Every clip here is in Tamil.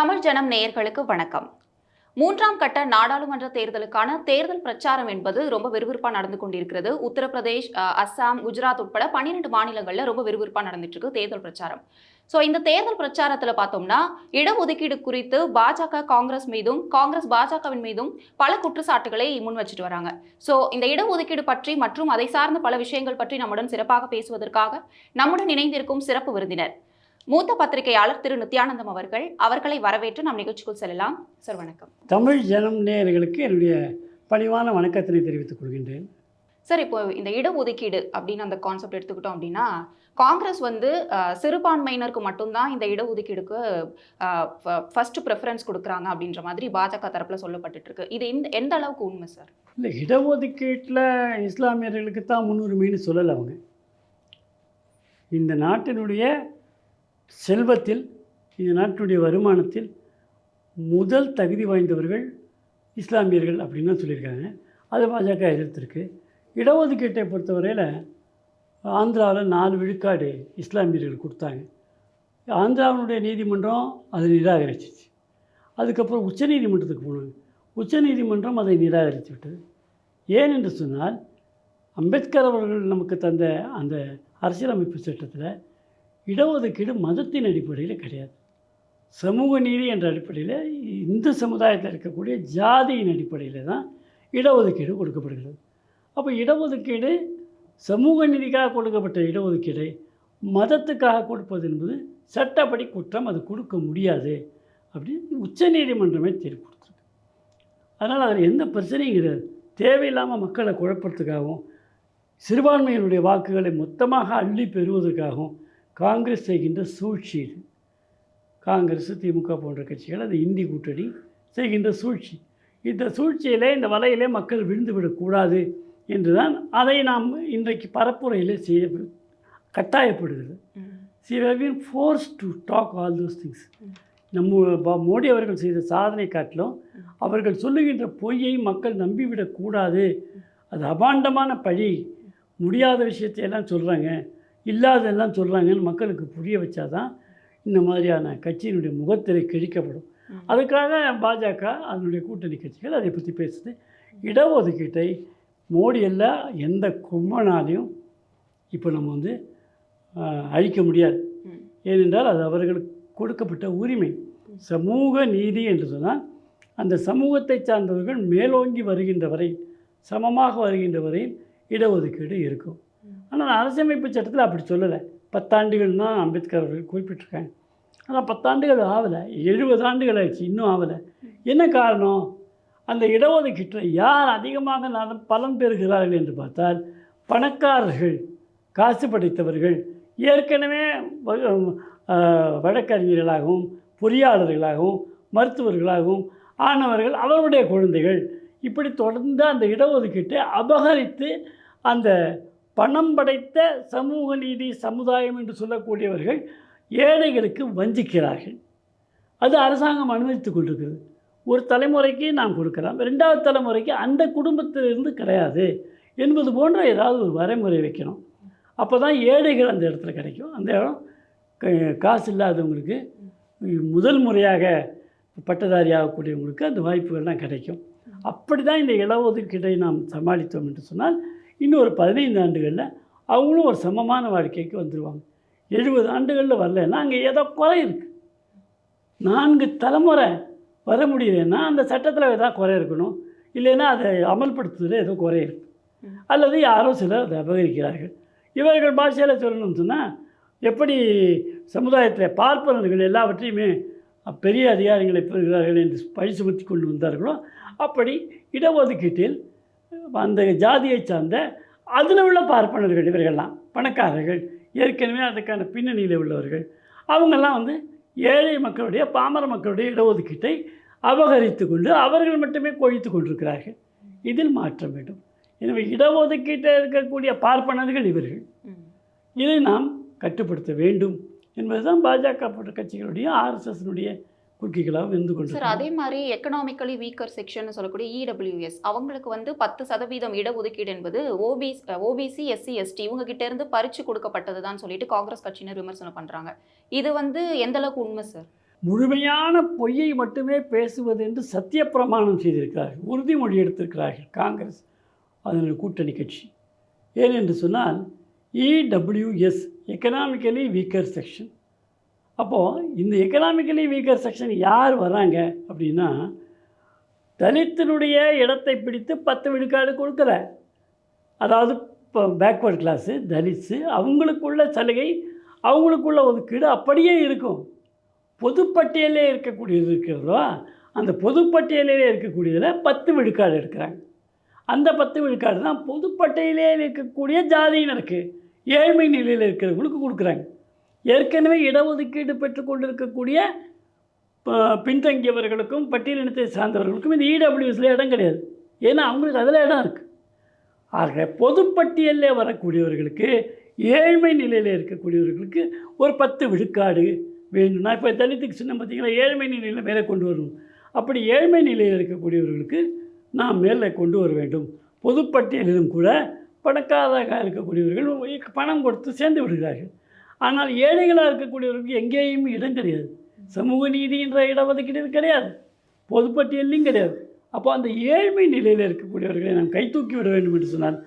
தமிழ் ஜனம் நேயர்களுக்கு வணக்கம். மூன்றாம் கட்ட நாடாளுமன்ற தேர்தலுக்கான தேர்தல் பிரச்சாரம் என்பது ரொம்ப விறுவிறுப்பாக நடந்து கொண்டிருக்கிறது. உத்தரப்பிரதேஷ் அஸ்ஸாம் குஜராத் உட்பட பன்னிரெண்டு மாநிலங்களில் ரொம்ப விறுவிறுப்பாக நடந்துட்டு இருக்கு தேர்தல் பிரச்சாரம். ஸோ இந்த தேர்தல் பிரச்சாரத்தில் பார்த்தோம்னா இடஒதுக்கீடு குறித்து பாஜக காங்கிரஸ் மீதும் காங்கிரஸ் பாஜகவின் மீதும் பல குற்றச்சாட்டுகளை முன் வச்சுட்டு வராங்க. ஸோ இந்த இடஒதுக்கீடு பற்றி மற்றும் அதை சார்ந்த பல விஷயங்கள் பற்றி நம்முடன் சிறப்பாக பேசுவதற்காக நம்முடன் இணைந்திருக்கும் சிறப்பு விருந்தினர் மூத்த பத்திரிகையாளர் திரு. நித்யானந்தம் அவர்கள் அவர்களை வரவேற்று நம் நிகழ்ச்சிக்குள் செல்லலாம். சார் வணக்கம். தமிழ் ஜனம் நேயர்களுக்கு என்னுடைய பணிவான வணக்கத்தினை தெரிவித்துக் கொள்கின்றேன். சார் இப்போ இந்த இடஒதுக்கீடு அப்படின்னு அந்த கான்செப்ட் எடுத்துக்கிட்டோம் அப்படின்னா காங்கிரஸ் வந்து சிறுபான்மையினருக்கு மட்டும்தான் இந்த இடஒதுக்கீடுக்கு ஃபர்ஸ்ட் ப்ரெஃபரன்ஸ் கொடுக்குறாங்க அப்படின்ற மாதிரி பாஜக தரப்புல சொல்லப்பட்டுட்டு இருக்கு இது எந்த எந்த அளவுக்கு உண்மை சார்? இல்லை இடஒதுக்கீட்டில் இஸ்லாமியர்களுக்கு தான் முன்னுரிமைன்னு சொல்லலை அவங்க. இந்த நாட்டினுடைய செல்வத்தில் இந்த நாட்டினுடைய வருமானத்தில் முதல் தகுதி வாய்ந்தவர்கள் இஸ்லாமியர்கள் அப்படின்னு தான் சொல்லியிருக்காங்க. அதை பாஜக எதிர்த்திருக்கு. இடஒதுக்கீட்டை பொறுத்தவரையில் ஆந்திராவில் நாலு விழுக்காடு இஸ்லாமியர்கள் கொடுத்தாங்க. ஆந்திராவினுடைய நீதிமன்றம் அதை நிராகரிச்சிச்சு. அதுக்கப்புறம் உச்சநீதிமன்றத்துக்கு போனாங்க. உச்சநீதிமன்றம் அதை நிராகரித்து விட்டது. ஏன் என்று சொன்னால் அம்பேத்கர் அவர்கள் நமக்கு தந்த அந்த அரசியலமைப்பு சட்டத்தில் இடஒதுக்கீடு மதத்தின் அடிப்படையில் கிடையாது. சமூக நீதி என்ற அடிப்படையில் இந்து சமுதாயத்தில் இருக்கக்கூடிய ஜாதியின் அடிப்படையில் தான் இடஒதுக்கீடு கொடுக்கப்படுகிறது. அப்போ இடஒதுக்கீடு சமூக நீதிக்காக கொடுக்கப்பட்ட இடஒதுக்கீடை மதத்துக்காக கொடுப்பது என்பது சட்டப்படி குற்றம் அது கொடுக்க முடியாது அப்படின்னு உச்சநீதிமன்றமே தீர்ப்பு கொடுத்துருக்கு அதனால் அதில் எந்த பிரச்சனையும் கிடையாது. தேவையில்லாமல் மக்களை குழப்பத்துக்காகவும் சிறுபான்மையினுடைய வாக்குகளை மொத்தமாக அள்ளி பெறுவதற்காகவும் காங்கிரஸ் செய்கின்ற சூழ்ச்சி இது காங்கிரஸ் திமுக போன்ற கட்சிகள் அது இந்தி கூட்டணி செய்கின்ற சூழ்ச்சி. இந்த சூழ்ச்சியிலே இந்த வலையிலே மக்கள் விழுந்து விடக்கூடாது என்றுதான் அதை நாம் இன்றைக்கு பரப்புரையிலே செய்ய கட்டாயப்படுகிறது. See how force to talk all those things நம்ம ப- மோடி அவர்கள் செய்த சாதனை காட்டிலும் அவர்கள் சொல்லுகின்ற பொய்யை மக்கள் நம்பிவிடக்கூடாது. அது அபாண்டமான பழி. முடியாத விஷயத்தை எல்லாம் சொல்கிறாங்க இல்லாதெல்லாம் சொல்கிறாங்கன்னு மக்களுக்கு புரிய வச்சாதான் இந்த மாதிரியான கட்சியினுடைய முகத்திரை கிழிக்கப்படும். அதுக்காக பாஜக அதனுடைய கூட்டணி கட்சிகள் அதை பற்றி பேசுது. இடஒதுக்கீட்டை மோடி எல்லாம் எந்த கும்பனாலையும் இப்போ நம்ம வந்து அழிக்க முடியாது. ஏனென்றால் அது அவர்களுக்கு கொடுக்கப்பட்ட உரிமை. சமூக நீதி என்று சொன்னால் அந்த சமூகத்தை சார்ந்தவர்கள் மேலோங்கி வருகின்ற வரை சமமாக வருகின்ற வரையில் இடஒதுக்கீடு இருக்கும். ஆனால் அரசியமைப்பு சட்டத்தில் அப்படி சொல்லலை. பத்தாண்டுகள் தான் அம்பேத்கர் அவர்கள் குறிப்பிட்டிருக்காங்க. ஆனால் பத்தாண்டுகள் ஆகலை. எழுபது ஆண்டுகள் ஆயிடுச்சு இன்னும் ஆகலை. என்ன காரணம்? அந்த இடஒதுக்கீட்டில் யார் அதிகமாக நான் பலன் பெறுகிறார்கள் என்று பார்த்தால் பணக்காரர்கள் காசு படைத்தவர்கள் ஏற்கனவே வழக்கறிஞர்களாகவும் பொறியாளர்களாகவும் மருத்துவர்களாகவும் ஆனவர்கள் அவருடைய குழந்தைகள் இப்படி தொடர்ந்து அந்த இடஒதுக்கீட்டை அபகரித்து அந்த பணம் படைத்த சமூக நீதி சமுதாயம் என்று சொல்லக்கூடியவர்கள் ஏழைகளுக்கு வஞ்சிக்கிறார்கள். அது அரசாங்கம் அனுமதித்து கொண்டிருக்குது ஒரு தலைமுறைக்கு நாம் கொடுக்கலாம். ரெண்டாவது தலைமுறைக்கு அந்த குடும்பத்திலிருந்து கிடையாது என்பது போன்ற ஏதாவது ஒரு வரைமுறை வைக்கணும். அப்போ தான் ஏழைகள் அந்த இடத்துல கிடைக்கும். அந்த இடம் க- காசு இல்லாதவங்களுக்கு முதல் முறையாக பட்டதாரி ஆகக்கூடியவங்களுக்கு அந்த வாய்ப்புகள்லாம் கிடைக்கும். அப்படி தான் இந்த இடஒதுக்கீட்டை நாம் சமாளித்தோம் என்று சொன்னால் இன்னும் ஒரு பதினைந்து ஆண்டுகளில் அவங்களும் ஒரு சமமான வாழ்க்கைக்கு வந்துடுவாங்க எழுபது ஆண்டுகளில் வரலைன்னா அங்கே ஏதோ குறை இருக்குது நான்கு தலைமுறை வர முடியலன்னா அந்த சட்டத்தில் ஏதாவது குறை இருக்கணும். இல்லைன்னா அதை அமல்படுத்துவதில் ஏதோ குறை இருக்கு. அல்லது யாரோ சிலர் அதை அபகரிக்கிறார்கள். இவர்கள் பாஷையில் சொல்லணும்னு சொன்னால் எப்படி சமுதாயத்தில் பார்ப்பனர்கள் எல்லாவற்றையுமே பெரிய அதிகாரிகளை பெறுகிறார்கள் என்று பழி சுமத்தி கொண்டு வந்தார்களோ அப்படி இடஒதுக்கீட்டில் அந்த ஜாதியை சார்ந்த அதில் உள்ள பார்ப்பனர்கள் இவர்கள்லாம் பணக்காரர்கள் ஏற்கனவே அதுக்கான பின்னணியில் உள்ளவர்கள். அவங்கெல்லாம் வந்து ஏழை மக்களுடைய பாமர மக்களுடைய இடஒதுக்கீட்டை அபகரித்து கொண்டு அவர்கள் மட்டுமே கொழித்து கொண்டிருக்கிறார்கள். இதில் மாற்றம் வேண்டும். எனவே இடஒதுக்கீட்டில் இருக்கக்கூடிய பார்ப்பனர்கள் இவர்கள். இதை நாம் கட்டுப்படுத்த வேண்டும் என்பதுதான் பாஜக போன்ற கட்சிகளுடைய ஆர்எஸ்எஸ்னுடைய குறுக்கிகளாக சார் கொண்டு அதே மாதிரி எக்கனாமிக்கலி வீக்கர் செக்ஷன் சொல்லக்கூடிய இடபிள்யூஎஸ் அவங்களுக்கு வந்து பத்து சதவீதம் இடஒதுக்கீடு என்பது ஓபிசி ஓபிசி எஸ்சி எஸ்டி இவங்க கிட்ட இருந்து பறிச்சு கொடுக்கப்பட்டது தான் சொல்லிட்டு காங்கிரஸ் கட்சியினர் விமர்சனம் பண்றாங்க. இது வந்து எந்த அளவுக்கு உண்மை சார்? முழுமையான பொய்யை மட்டுமே பேசுவது என்று சத்தியப்பிரமாணம் செய்திருக்கிறார்கள். உறுதிமொழி எடுத்திருக்கிறார்கள் காங்கிரஸ் அதனுடைய கூட்டணி கட்சி. ஏனென்று சொன்னால் E EWS economically weaker section அப்போது இந்த எக்கனாமிக்கலி வீக்கர் செக்ஷன் யார் வராங்க அப்படின்னா தலித்தினுடைய இடத்தை பிடித்து பத்து விழுக்காடு கொடுக்குற அதாவது இப்போ பேக்வர்ட் கிளாஸு தலித்து அவங்களுக்குள்ள சலுகை அவங்களுக்குள்ள ஒதுக்கீடு அப்படியே இருக்கும். பொதுப்பட்டியலே இருக்கக்கூடியது இருக்கிறதோ அந்த பொதுப்பட்டியலிலே இருக்கக்கூடியதில் பத்து விழுக்காடு எடுக்கிறாங்க. அந்த பத்து விழுக்காடு தான் பொதுப்பட்டியலே இருக்கக்கூடிய ஜாதியினருக்கு ஏழ்மை நிலையில் இருக்கிறவங்களுக்கு கொடுக்குறாங்க. ஏற்கனவே இடஒதுக்கீடு பெற்றுக்கொண்டிருக்கக்கூடிய ப- பின்தங்கியவர்களுக்கும் பட்டியலினத்தை சார்ந்தவர்களுக்கும் இந்த இடபிள்யூஎஸில் இடம் கிடையாது. ஏன்னா அவங்களுக்கு அதில் இடம் இருக்குது ஆக பொதுப்பட்டியலில் வரக்கூடியவர்களுக்கு ஏழ்மை நிலையில் இருக்கக்கூடியவர்களுக்கு ஒரு பத்து விழுக்காடு வேணும்னா இப்போ தலித்துக்கு சின்ன பார்த்தீங்கன்னா ஏழ்மை நிலையில் மேலே கொண்டு வரணும். அப்படி ஏழ்மை நிலையில் இருக்கக்கூடியவர்களுக்கு நாம் மேலே கொண்டு வர வேண்டும். பொதுப்பட்டியலிலும் கூட பணக்காரராக இருக்கக்கூடியவர்கள் பணம் கொடுத்து சேர்ந்து விடுகிறார்கள். ஆனால் ஏழைகளாக இருக்கக்கூடியவர்களுக்கு எங்கேயும் இடம் கிடையாது. சமூக நீதின்ற இடஒதுக்கீடு கிடையாது. பொதுப்பட்டியலையும் கிடையாது. அப்போ அந்த ஏழ்மை நிலையில் இருக்கக்கூடியவர்களை நாம் கைத்தூக்கி விட வேண்டும் என்று சொன்னால்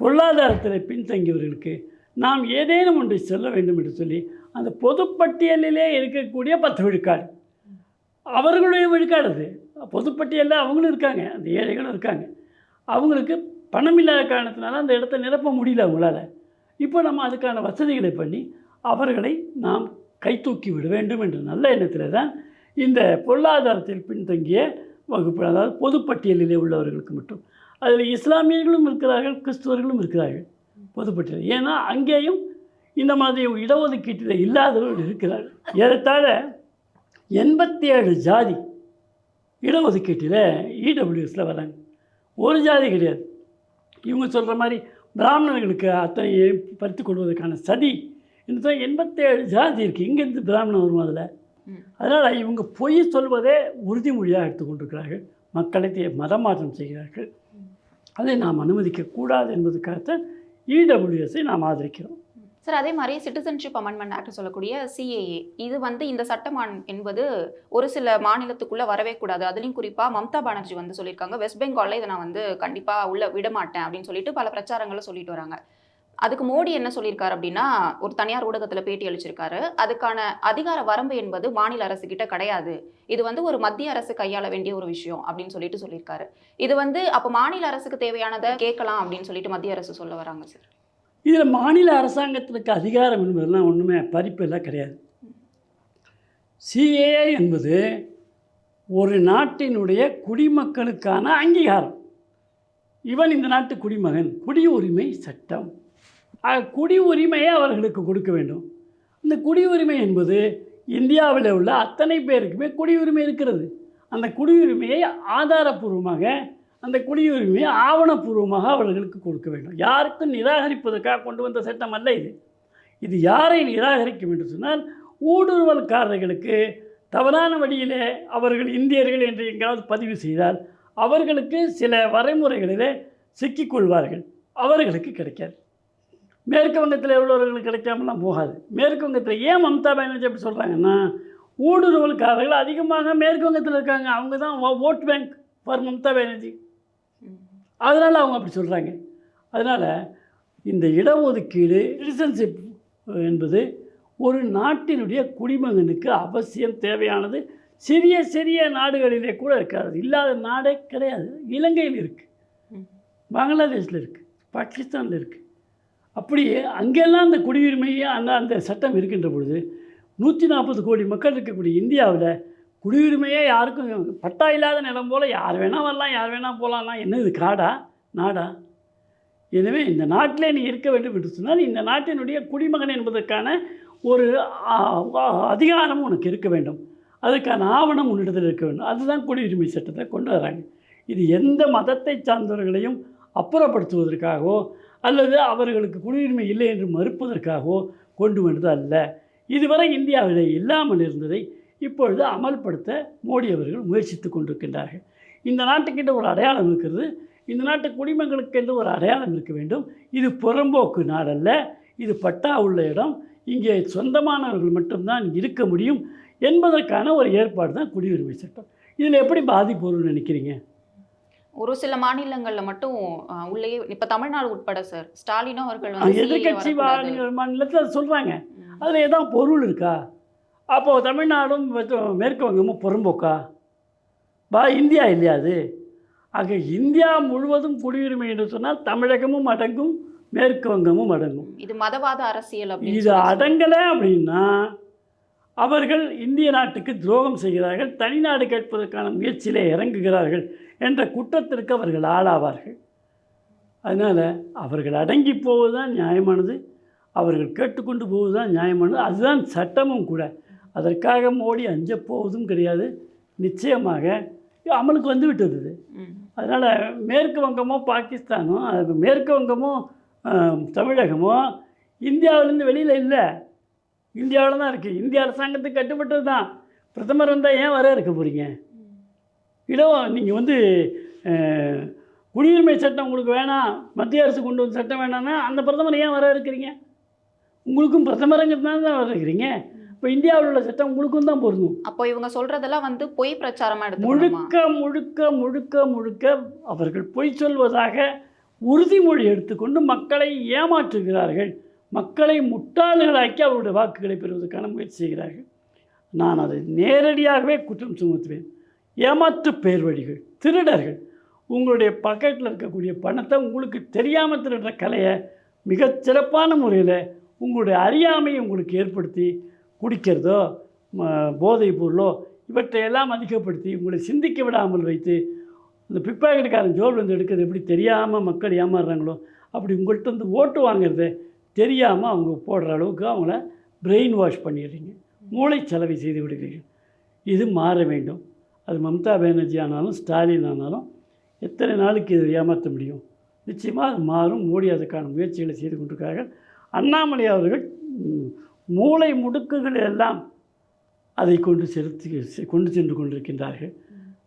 பொருளாதாரத்தில் பின்தங்கியவர்களுக்கு நாம் ஏதேனும் ஒன்று சொல்ல வேண்டும் என்று சொல்லி அந்த பொதுப்பட்டியலிலே இருக்கக்கூடிய பத்து விழுக்காடு. அவர்களுடைய விழுக்காடு அது. பொதுப்பட்டியலில் அவங்களும் இருக்காங்க அந்த ஏழைகளும் இருக்காங்க. அவங்களுக்கு பணம் இல்லாத காரணத்தினால அந்த இடத்த நிரப்ப முடியல அவங்களால. இப்போ நம்ம அதுக்கான வசதிகளை பண்ணி அவர்களை நாம் கைத்தூக்கி விட வேண்டும் என்ற நல்ல எண்ணத்தில் தான் இந்த பொருளாதாரத்தில் பின்தங்கிய வகுப்பு அதாவது பொதுப்பட்டியலிலே உள்ளவர்களுக்கு மட்டும். அதில் இஸ்லாமியர்களும் இருக்கிறார்கள் கிறிஸ்துவர்களும் இருக்கிறார்கள் பொதுப்பட்டியல் ஏன்னா அங்கேயும் இந்த மாதிரி இடஒதுக்கீட்டில் இல்லாதவர்கள் இருக்கிறார்கள். ஏறத்தாழ எண்பத்தி ஏழு ஜாதி இடஒதுக்கீட்டில் இடபிள்யூஎஸில் வராங்க. ஒரு ஜாதி கிடையாது. இவங்க சொல்கிற மாதிரி பிராமணர்களுக்கு அத்தனை பறித்து கொள்வதற்கான சதி. இந்த எண்பத்தேழு ஜாதி இருக்குது இங்கேருந்து பிராமணன் வரும் அதில். அதனால் இவங்க பொய் சொல்வதே உறுதிமொழியாக எடுத்துக்கொண்டிருக்கிறார்கள் மக்களை மதமாற்றம் செய்கிறார்கள். அதை நாம் அனுமதிக்கக்கூடாது என்பதற்காகத்தான் இடபிள்யூஎஸை நாம் ஆதரிக்கிறோம். சார் அதே மாதிரி சிட்டிசன்ஷிப் அமெண்ட்மெண்ட் ஆக்ட் சொல்லக்கூடிய சிஏஏ இது வந்து இந்த சட்டமான் என்பது ஒரு சில மாநிலத்துக்குள்ளே வரவே கூடாது. அதுலேயும் குறிப்பாக மம்தா பானர்ஜி வந்து சொல்லியிருக்காங்க வெஸ்ட் பெங்காலில் இதை நான் வந்து கண்டிப்பாக உள்ள விட மாட்டேன் அப்படின்னு சொல்லிட்டு பல பிரச்சாரங்களை சொல்லிட்டு வராங்க. அதுக்கு மோடி என்ன சொல்லியிருக்காரு அப்படின்னா ஒரு தனியார் ஊடகத்தில் பேட்டி அளிச்சிருக்காரு. அதுக்கான அதிகார வரம்பு என்பது மாநில அரசு கிட்ட கிடையாது. இது வந்து ஒரு மத்திய அரசு கையாள வேண்டிய ஒரு விஷயம் அப்படின்னு சொல்லிட்டு சொல்லியிருக்காரு. இது வந்து அப்போ மாநில அரசுக்கு தேவையானதை கேட்கலாம் அப்படின்னு சொல்லிட்டு மத்திய அரசு சொல்ல வராங்க சார். இதில் மாநில அரசாங்கத்திற்கு அதிகாரம் என்பதெல்லாம் ஒன்றுமே பறிப்பெல்லாம் கிடையாது. சிஏஏ என்பது ஒரு நாட்டினுடைய குடிமக்களுக்கான அங்கீகாரம். இவன் இந்த நாட்டு குடிமகன். குடியுரிமை சட்டம். குடி குடியுரிமையை அவர்களுக்கு கொடுக்க வேண்டும். இந்த குடியுரிமை என்பது இந்தியாவில் உள்ள அத்தனை பேருக்குமே குடியுரிமை இருக்கிறது. அந்த குடியுரிமையை ஆதாரப்பூர்வமாக அந்த குடியுரிமையை ஆவணப்பூர்வமாக அவர்களுக்கு கொடுக்க வேண்டும். யாருக்கும் நிராகரிப்பதற்காக கொண்டு வந்த சட்டம் அல்ல இது. இது யாரை நிராகரிக்கும் என்று சொன்னால் ஊடுருவல்காரர்களுக்கு தவறான வழியிலே அவர்கள் இந்தியர்கள் என்று எங்காவது பதிவு செய்தால் அவர்களுக்கு சில வரைமுறைகளிலே சிக்கிக்கொள்வார்கள். அவர்களுக்கு கிடைக்காது. மேற்கு வங்கத்தில் உள்ளவர்களுக்கு கிடைக்காமலாம் போகாது. மேற்கு வங்கத்தில் ஏன் மம்தா பானர்ஜி அப்படி சொல்கிறாங்கன்னா ஊடுருவல்காரர்கள் அதிகமாக மேற்கு வங்கத்தில் இருக்காங்க. அவங்க தான் vote bank for Mamata Banerjee. அதனால் அவங்க அப்படி சொல்கிறாங்க அதனால் இந்த இடஒதுக்கீடு சிட்டிசன்ஷிப் என்பது ஒரு நாட்டினுடைய குடிமகனுக்கு அவசியம் தேவையானது. சிறிய சிறிய நாடுகளிலே கூட இருக்காது. இல்லாத நாடே கிடையாது. இலங்கையில் இருக்குது. பங்களாதேஷில் இருக்குது பாகிஸ்தானில் இருக்குது அப்படியே அங்கெல்லாம் அந்த குடியுரிமையே அந்த அந்த சட்டம் இருக்கின்ற பொழுது நூற்றி நாற்பது கோடி மக்கள் இருக்கக்கூடிய இந்தியாவில் குடியுரிமையே யாருக்கும் பட்டா இல்லாத நிலம் போல் யார் வேணால் வரலாம் யார் வேணால் போகலாம்னா என்ன இது காடா? நாடா? எனவே இந்த நாட்டிலே நீ இருக்க வேண்டும் என்று சொன்னால் இந்த நாட்டினுடைய குடிமகன் என்பதற்கான ஒரு அதிகாரம் உனக்கு இருக்க வேண்டும். அதுக்கான ஆவணம் உன்னிடத்தில் இருக்க வேண்டும். அதுதான் குடியுரிமை சட்டத்தை கொண்டு வராங்க. இது எந்த மதத்தை சார்ந்தவர்களையும் அப்புறப்படுத்துவதற்காகவோ அல்லது அவர்களுக்கு குடியுரிமை இல்லை என்று மறுப்பதற்காகவோ கொண்டு வந்தது அல்ல இதுவரை இந்தியாவிலே இல்லாமல் இருந்ததை இப்பொழுது அமல்படுத்த மோடி அவர்கள் முயற்சித்து கொண்டிருக்கின்றார்கள். இந்த நாட்டுக்கிட்ட ஒரு அடையாளம் இருக்கிறது. இந்த நாட்டு குடிமக்களுக்கென்று ஒரு அடையாளம் இருக்க வேண்டும். இது புறம்போக்கு நாடல்ல இது பட்டா உள்ள இடம். இங்கே சொந்தமானவர்கள் மட்டும்தான் இருக்க முடியும் என்பதற்கான ஒரு ஏற்பாடு தான் குடியுரிமை சட்டம். இதில் எப்படி பாதிப்பு வரும்னு நினைக்கிறீங்க? ஒரு சில மாநிலங்கள்ல மட்டும் உள்ளேயே இப்ப தமிழ்நாடு உட்பட சார் ஸ்டாலினும் அவர்கள் எதிர்கட்சி. மாநிலத்தில் சொல்கிறாங்க. அதில் ஏதாவது பொருள் இருக்கா? அப்போது தமிழ்நாடும் மேற்கு வங்கமும் புறம்போக்கா? பா இந்தியா இல்லையா அது? ஆக இந்தியா முழுவதும் குடியுரிமை என்று சொன்னால் தமிழகமும் அடங்கும் மேற்கு வங்கமும் அடங்கும். இது மதவாத அரசியல் இது அடங்கலை அப்படின்னா அவர்கள் இந்திய நாட்டுக்கு துரோகம் செய்கிறார்கள் தனிநாடு கேட்பதற்கான முயற்சியிலே இறங்குகிறார்கள் என்ற குற்றத்திற்கு அவர்கள் ஆளாவார்கள். அதனால் அவர்கள் அடங்கி போவது தான் நியாயமானது அவர்கள் கேட்டுக்கொண்டு போவது தான் நியாயமானது அதுதான் சட்டமும் கூட. அதற்காக மோடி அஞ்சப் போவதும் கிடையாது. நிச்சயமாக அமலுக்கு வந்து விட்டது. இது. அதனால் மேற்கு வங்கமோ பாகிஸ்தானோ மேற்கு வங்கமோ தமிழகமோ இந்தியாவிலேருந்து வெளியில் இல்லை. இந்தியாவில் தான் இருக்குது இந்திய அரசாங்கத்துக்கு கட்டுப்பட்டது தான். பிரதமர் வந்தால் ஏன் வர இருக்க போகிறீங்க இடம் நீங்கள் வந்து குடியுரிமை சட்டம் உங்களுக்கு வேணாம் மத்திய அரசு கொண்டு வந்த சட்டம் வேணாம்னா அந்த பிரதமர் ஏன் வர இருக்கிறீங்க? உங்களுக்கும் பிரதமருங்கிறதுனால தான் வர இருக்கிறீங்க. இப்போ இந்தியாவில் உள்ள சட்டம் உங்களுக்கும் தான் பொருந்தும். அப்போ இவங்க சொல்றதெல்லாம் வந்து பொய் பிரச்சாரமா எடுத்துக்கணுமா? முழுக்க முழுக்க முழுக்க முழுக்க அவர்கள் பொய் சொல்வதாக உறுதிமொழி எடுத்துக்கொண்டு மக்களை ஏமாற்றுகிறார்கள். மக்களை முட்டாள்களாக்கி அவருடைய வாக்குகளை பெறுவதற்கான முயற்சி செய்கிறார்கள். நான் அதை நேரடியாகவே குற்றம் சுமத்துவேன். ஏமாற்று பேர் வழிகள் திருடர்கள் உங்களுடைய பாக்கெட்டில் இருக்கக்கூடிய பணத்தை உங்களுக்கு தெரியாமல் திருடுற கலையை மிகச் சிறப்பான முறையில் உங்களுடைய அறியாமையை உங்களுக்கு ஏற்படுத்தி குடிக்கிறதோ ம- போதைப் பொருளோ இவற்றையெல்லாம் அதிகப்படுத்தி உங்களை சிந்திக்க விடாமல் வைத்து இந்த பிக்பாக்கெட்டுக்காரன் ஜோல் வந்து எடுக்கிறது எப்படி தெரியாமல் மக்கள் ஏமாறுறாங்களோ அப்படி உங்கள்கிட்ட வந்து ஓட்டு வாங்குறத தெரியாமல் அவங்க போடுற அளவுக்கு அவங்கள பிரெயின் வாஷ் பண்ணிடுறீங்க. மூளை செலவை செய்து விடுகிறீர்கள். இது மாற வேண்டும். அது மம்தா பானர்ஜி ஆனாலும் ஸ்டாலின் ஆனாலும் எத்தனை நாளுக்கு இதை ஏமாற்ற முடியும்? நிச்சயமாக அது மாறும். மோடி அதுக்கான முயற்சிகளை செய்து கொண்டிருக்கிறார்கள். அண்ணாமலை அவர்கள் மூளை முடுக்குகள் எல்லாம் அதை கொண்டு செலுத்தி செ- கொண்டு சென்று கொண்டிருக்கின்றார்கள்.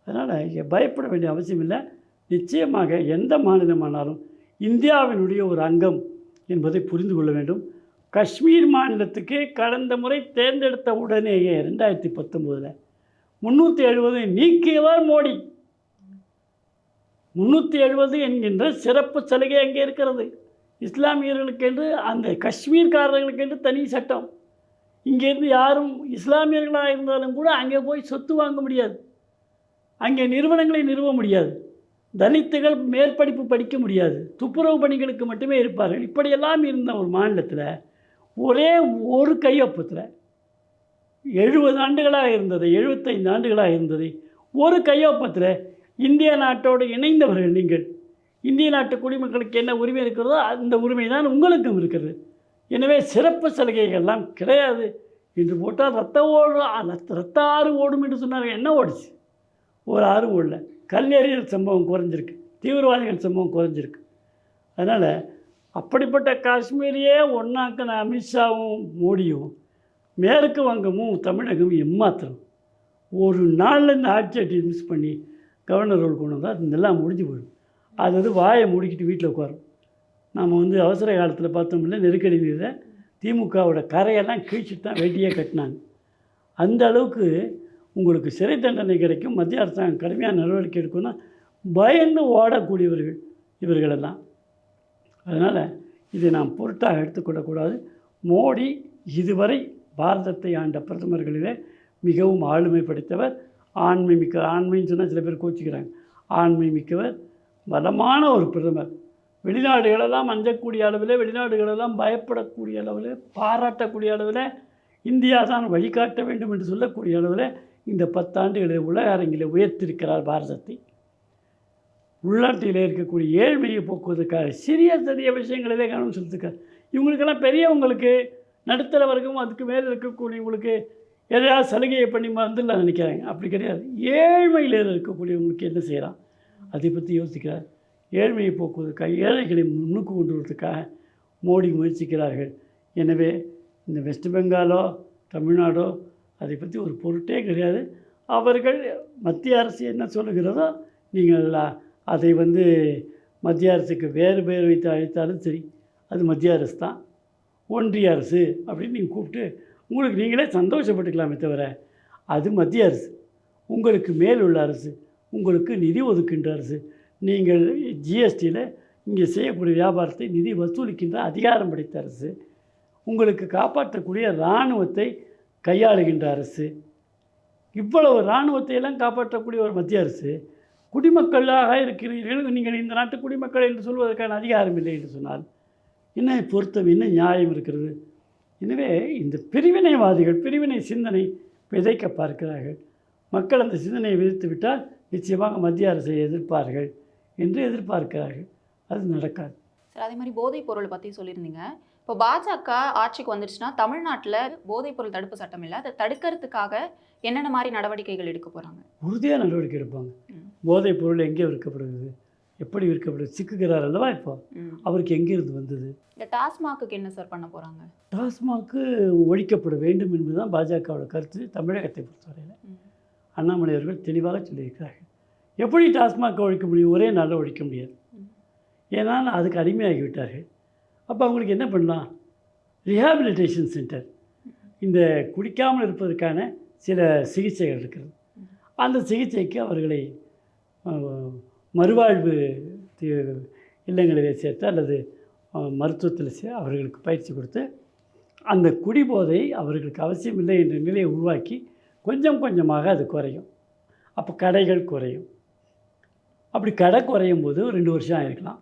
அதனால் பயப்பட வேண்டிய அவசியம் இல்லை. நிச்சயமாக எந்த மாநிலமானாலும் இந்தியாவினுடைய ஒரு அங்கம் என்பதை புரிந்து கொள்ள வேண்டும். காஷ்மீர் மாநிலத்துக்கு கடந்த முறை தேர்ந்தெடுத்த உடனேயே ரெண்டாயிரத்தி பத்தொம்போதில் முந்நூற்றி எழுபது நீக்கியவர் மோடி. முந்நூற்றி எழுபது என்கின்ற சிறப்பு சலுகை அங்கே இருக்கிறது. இஸ்லாமியர்களுக்கென்று அந்த காஷ்மீர்காரர்களுக்கென்று தனி சட்டம். இங்கேருந்து யாரும் இஸ்லாமியர்களாக இருந்தாலும் கூட அங்கே போய் சொத்து வாங்க முடியாது. அங்கே நிறுவனங்களை நிறுவ முடியாது. தலித்துகள் மேற்படிப்பு படிக்க முடியாது. துப்புரவு பணிகளுக்கு மட்டுமே இருப்பார்கள். இப்படியெல்லாம் இருந்த ஒரு மாநிலத்தில் ஒரே ஒரு கையொப்பத்தில் எழுபது ஆண்டுகளாக இருந்தது எழுபத்தைந்து ஆண்டுகளாக இருந்தது. ஒரு கையொப்பத்தில் இந்திய நாட்டோடு இணைந்தவர்கள் நீங்கள். இந்திய நாட்டு குடிமக்களுக்கு என்ன உரிமை இருக்கிறதோ அந்த உரிமை தான் உங்களுக்கும் இருக்கிறது. எனவே சிறப்பு சலுகைகள்லாம் கிடையாது என்று போட்டால் ரத்த ஓடு ரத்த ரத்த ஆறு ஓடும் என்று சொன்னார்கள். என்ன ஓடுச்சு? ஒரு ஆறு ஓடல. கல்லெறியல் சம்பவம் குறைஞ்சிருக்கு. தீவிரவாதிகள் சம்பவம் குறைஞ்சிருக்கு. அதனால் அப்படிப்பட்ட காஷ்மீரையே ஒன்றாக்கின அமித்ஷாவும் மோடியும் மேற்கு வங்கமும் தமிழகமும் எம்மாத்திரம் ஒரு நாளில் இந்த ஆட்சி அட்டி மிஸ் பண்ணி கவர்னர் ரோல் கொண்டு வந்தால் இதெல்லாம் முடிஞ்சு போயிடும். அது வந்து வாயை மூடிக்கிட்டு வீட்டில் உட்காரும். நாம் வந்து அவசர காலத்தில் பார்த்தோம்னா நெருக்கடி நீரை திமுகவோட கரையெல்லாம் கீழ்ச்சிட்டு தான் வேட்டியே கட்டினாங்க. அந்த அளவுக்கு உங்களுக்கு சிறை தண்டனை கிடைக்கும் மத்திய அரசாங்கம் கடுமையான நடவடிக்கை எடுக்கும்னா பயந்து ஓடக்கூடியவர்கள் இவர்களெல்லாம். அதனால் இதை நாம் பொருட்டாக எடுத்துக்கொள்ளக்கூடாது மோடி இதுவரை பாரதத்தை ஆண்ட பிரதமர்களிலே மிகவும் ஆளுமை படைத்தவர். ஆண்மை மிக்க ஆண்மைன்னு சொன்னால் சில பேர் கோச்சிக்கிறாங்க. ஆண்மை மிக்கவர் பலமான ஒரு பிரதமர் வெளிநாடுகளெல்லாம் அஞ்சக்கூடிய அளவில் வெளிநாடுகளெல்லாம் பயப்படக்கூடிய அளவில் பாராட்டக்கூடிய அளவில் இந்தியா தான் வழிகாட்ட வேண்டும் என்று சொல்லக்கூடிய அளவில் இந்த பத்தாண்டுகளில் உலக அரங்கில் உயர்த்திருக்கிறார் பாரதத்தை உள்நாட்டில் இருக்கக்கூடிய ஏழ்மையை போக்குவதற்காக சிறிய சிறிய விஷயங்களிலே கவனம் செலுத்துக்கார் இவங்களுக்கெல்லாம் பெரியவங்களுக்கு நடுத்தர வர்க்கம் அதுக்கு மேலே இருக்கக்கூடியவங்களுக்கு எதையாவது சலுகையை பண்ணி வந்துடலாம் நினைக்கிறாங்க. அப்படி கிடையாது. ஏழ்மையில் இருக்கக்கூடியவங்களுக்கு என்ன செய்கிறான் அதை பற்றி யோசிக்கிறார். ஏழ்மையை போக்குவதற்காக ஏழைகளை முன்னுக்கு கொண்டு வருவதற்காக மோடி முயற்சிக்கிறார்கள். எனவே இந்த வெஸ்ட் பெங்காலோ தமிழ்நாடோ அதை பற்றி ஒரு பொருட்டே கிடையாது. அவர்கள் மத்திய அரசு என்ன சொல்லுகிறதோ நீங்கள் அதை வந்து மத்திய அரசுக்கு வேறு பெயர் வைத்து அழைத்தாலும் சரி அது மத்திய அரசு தான். ஒன்றிய அரசு அப்படின்னு நீங்கள் கூப்பிட்டு உங்களுக்கு நீங்களே சந்தோஷப்பட்டுக்கலாமே தவிர அது மத்திய அரசு. உங்களுக்கு மேல் உள்ள அரசு. உங்களுக்கு நிதி ஒதுக்கின்ற அரசு நீங்கள் ஜிஎஸ்டியில் இங்கே செய்யக்கூடிய வியாபாரத்தை நிதி வசூலிக்கின்ற அதிகாரம் படைத்த அரசு உங்களுக்கு காப்பாற்றக்கூடிய இராணுவத்தை கையாளுகின்ற அரசு இவ்வளவு இராணுவத்தை எல்லாம் காப்பாற்றக்கூடிய ஒரு மத்திய அரசு குடிமக்களாக இருக்கிறீர்கள் நீங்கள் இந்த நாட்டு குடிமக்கள் என்று சொல்வதற்கான அதிகாரம் இல்லை என்று சொன்னால் என்ன பொருத்தம் என்ன நியாயம் இருக்கிறது? எனவே இந்த பிரிவினைவாதிகள் பிரிவினை சிந்தனை விதைக்க பார்க்கிறார்கள். மக்கள் அந்த சிந்தனையை விதித்து விட்டால் நிச்சயமாக மத்திய அரசை எதிர்ப்பார்கள் என்று எதிர்பார்க்கிறார்கள். அது நடக்காது. சார் அதே மாதிரி போதைப் பொருள் பற்றி சொல்லியிருந்தீங்க. இப்போ பாஜக ஆட்சிக்கு வந்துடுச்சுன்னா தமிழ்நாட்டில் போதைப் பொருள் தடுப்பு சட்டம் இல்லை. அதை தடுக்கிறதுக்காக என்னென்ன மாதிரி நடவடிக்கைகள் எடுக்க போகிறாங்க உறுதியாக நடவடிக்கை எடுப்பாங்க. போதைப் பொருள் எங்கே விற்கப்படுகிறது? எப்படி விற்கப்படுது சிக்குகிறார் அல்லவா இப்போ. அவருக்கு எங்கிருந்து வந்தது? இந்த டாஸ்மாக்கு என்ன சார் பண்ண போகிறாங்க டாஸ்மாக்கு ஒழிக்கப்பட வேண்டும் என்பதுதான் பாஜகவோட கருத்து தமிழகத்தை பொறுத்தவரையில். அண்ணாமலை அவர்கள் தெளிவாக சொல்லியிருக்கிறார்கள். எப்படி டாஸ்மாக ஒழிக்க முடியும்? ஒரே நாளில் ஒழிக்க முடியாது. ஏன்னா ஏன்னால் அதுக்கு அடிமையாகி விட்டார்கள் அப்போ அவங்களுக்கு என்ன பண்ணலாம்? ரிஹாபிலிட்டேஷன் சென்டர் இந்த குடிக்காமல் இருப்பதற்கான சில சிகிச்சைகள் இருக்கிறது. அந்த சிகிச்சைக்கு அவர்களை மறுவாழ்வு இல்லங்களிலே சேர்த்து அல்லது மருத்துவத்தில் சே அவர்களுக்கு பயிற்சி கொடுத்து அந்த குடிபோதை அவர்களுக்கு அவசியம் இல்லை என்ற நிலையை உருவாக்கி கொஞ்சம் கொஞ்சமாக அது குறையும். அப்போ கடைகள் குறையும். அப்படி கடை குறையும் போது ஒரு ரெண்டு வருஷம் ஆகிருக்கலாம்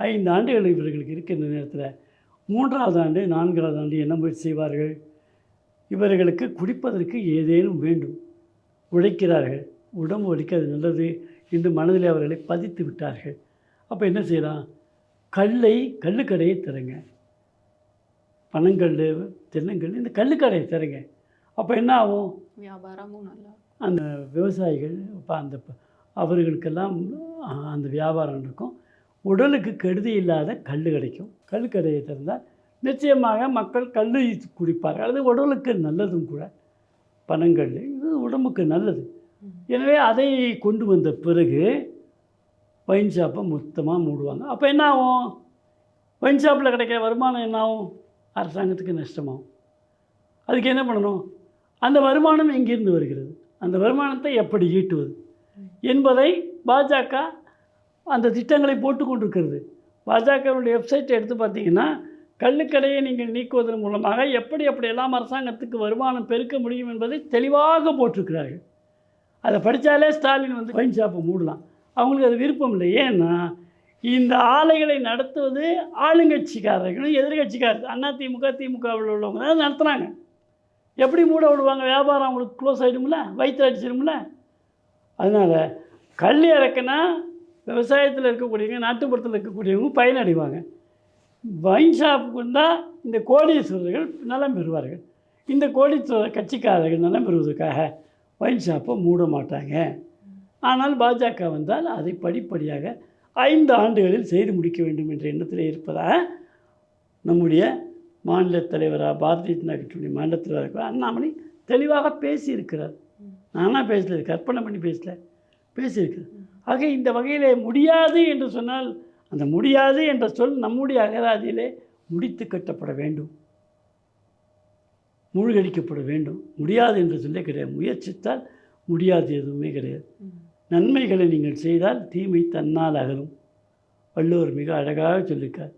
ஐந்து ஆண்டுகள் இவர்களுக்கு இருக்கின்ற நேரத்தில். மூன்றாவது ஆண்டு நான்காவது ஆண்டு என்ன முயற்சி செய்வார்கள்? இவர்களுக்கு குடிப்பதற்கு ஏதேனும் வேண்டும். உழைக்கிறார்கள். உடம்பு உழைக்க அது நல்லது என்று மனதில் அவர்களை பதித்து விட்டார்கள். அப்போ என்ன செய்யலாம்? கல்லை கல்லுக்கடையை தருங்க பனங்கல் தென்னங்கல் இந்த கல்லுக்கடையை தருங்க அப்போ என்ன ஆகும்? வியாபாரமும் நல்லா அந்த விவசாயிகள் இப்போ அந்த அவர்களுக்கெல்லாம் அந்த வியாபாரம் இருக்கும் உடலுக்கு கெடுதி இல்லாத கல் கிடைக்கும். கல் கடையை திறந்தால் நிச்சயமாக மக்கள் கல் குடிப்பார்கள். அது உடலுக்கு நல்லதும் கூட. பனங்கல் இது உடம்புக்கு நல்லது. எனவே அதை கொண்டு வந்த பிறகு ஒயின் ஷாப்பை மொத்தமாக மூடுவாங்க. அப்போ என்ன ஆகும்? ஒயின் ஷாப்பில் கிடைக்கிற வருமானம் என்ன ஆகும்? அரசாங்கத்துக்கு நஷ்டமாகும். அதுக்கு என்ன பண்ணணும்? அந்த வருமானம் எங்கிருந்து வருகிறது? அந்த வருமானத்தை எப்படி ஈட்டுவது? என்பதை பாஜக அந்த திட்டங்களை போட்டு கொண்டிருக்கிறது. பாஜகவுடைய வெப்சைட்டை எடுத்து பார்த்தீங்கன்னா கல்லுக்கடையை நீங்கள் நீக்குவதன் மூலமாக எப்படி எப்படியெல்லாம் அரசாங்கத்துக்கு வருமானம் பெருக்க முடியும் என்பதை தெளிவாக போட்டிருக்கிறார்கள். அதை படித்தாலே ஸ்டாலின் வந்து ஒயின் ஷாப்பை மூடலாம். அவங்களுக்கு அது விருப்பம் இல்லை. ஏன்னா இந்த ஆலைகளை நடத்துவது ஆளுங்கட்சிக்காரர்களும் எதிர்கட்சிக்காரர் அண்ணா திமுக திமுகவில் உள்ளவங்க தான் நடத்துகிறாங்க எப்படி மூட விடுவாங்க? வியாபாரம் அவங்களுக்கு க்ளோஸ் ஆகிடும்ல வயிற்று அடிச்சிடும்ல அதனால் கல் இறக்குனா விவசாயத்தில் இருக்கக்கூடியவங்க நாட்டுப்புறத்தில் இருக்கக்கூடியவங்க பயனடைவாங்க. வைன் ஷாப்புக்கு வந்தால் இந்த கோடீஸ்வரர்கள் நலம் பெறுவார்கள். இந்த கோடீஸ்வரர் கட்சிக்காரர்கள் நலம் பெறுவதற்காக வைன் ஷாப்பை மூட மாட்டாங்க. ஆனால் பாஜக வந்தால் அதை படிப்படியாக ஐந்து ஆண்டுகளில் செய்து முடிக்க வேண்டும் என்ற எண்ணத்தில் இருப்பதாக நம்முடைய மாநில தலைவராக பாரதிய ஜனதா கட்சியுடைய மாநில தலைவராக அண்ணாமலை தெளிவாக பேசியிருக்கிறார். நானாக பேசல கற்பனை பண்ணி பேசல பேசியிருக்கிறார். ஆக இந்த வகையில் முடியாது என்று சொன்னால் அந்த முடியாது என்ற சொல் நம்முடைய அகராதியிலே முடித்து கட்டப்பட வேண்டும். மூழ்கடிக்கப்பட வேண்டும். முடியாது என்று சொல்லே கிடையாது. முயற்சித்தால் முடியாது எதுவுமே கிடையாது. நன்மைகளை நீங்கள் செய்தால் தீமை தன்னால் அகலும். வள்ளுவர் மிக அழகாக சொல்லியிருக்கார்.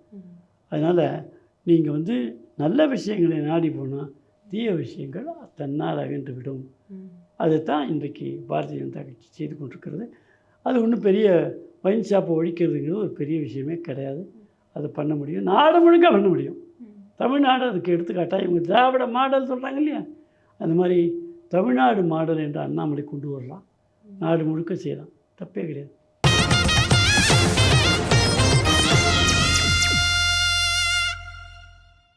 அதனால் நீங்கள் வந்து நல்ல விஷயங்களை நாடி போனால் தீய விஷயங்கள் தன்னால் அகன்று விடும். அதுதான் இன்றைக்கு பாரதிய ஜனதா கட்சி செய்து கொண்டிருக்கிறது. அது ஒன்றும் பெரிய வைன் ஷாப்பை ஒழிக்கிறதுங்கிறது ஒரு பெரிய விஷயமே கிடையாது. அதை பண்ண முடியும். நாடு முழுக்க பண்ண முடியும். தமிழ்நாடு அதுக்கு எடுத்துக்காட்டாக இவங்க திராவிட மாடல் சொல்கிறாங்க இல்லையா? அந்த மாதிரி தமிழ்நாடு மாடல் என்று அண்ணாமலை கொண்டு வரலாம். நாடு முழுக்க செய்யலாம். தப்பே கிடையாது.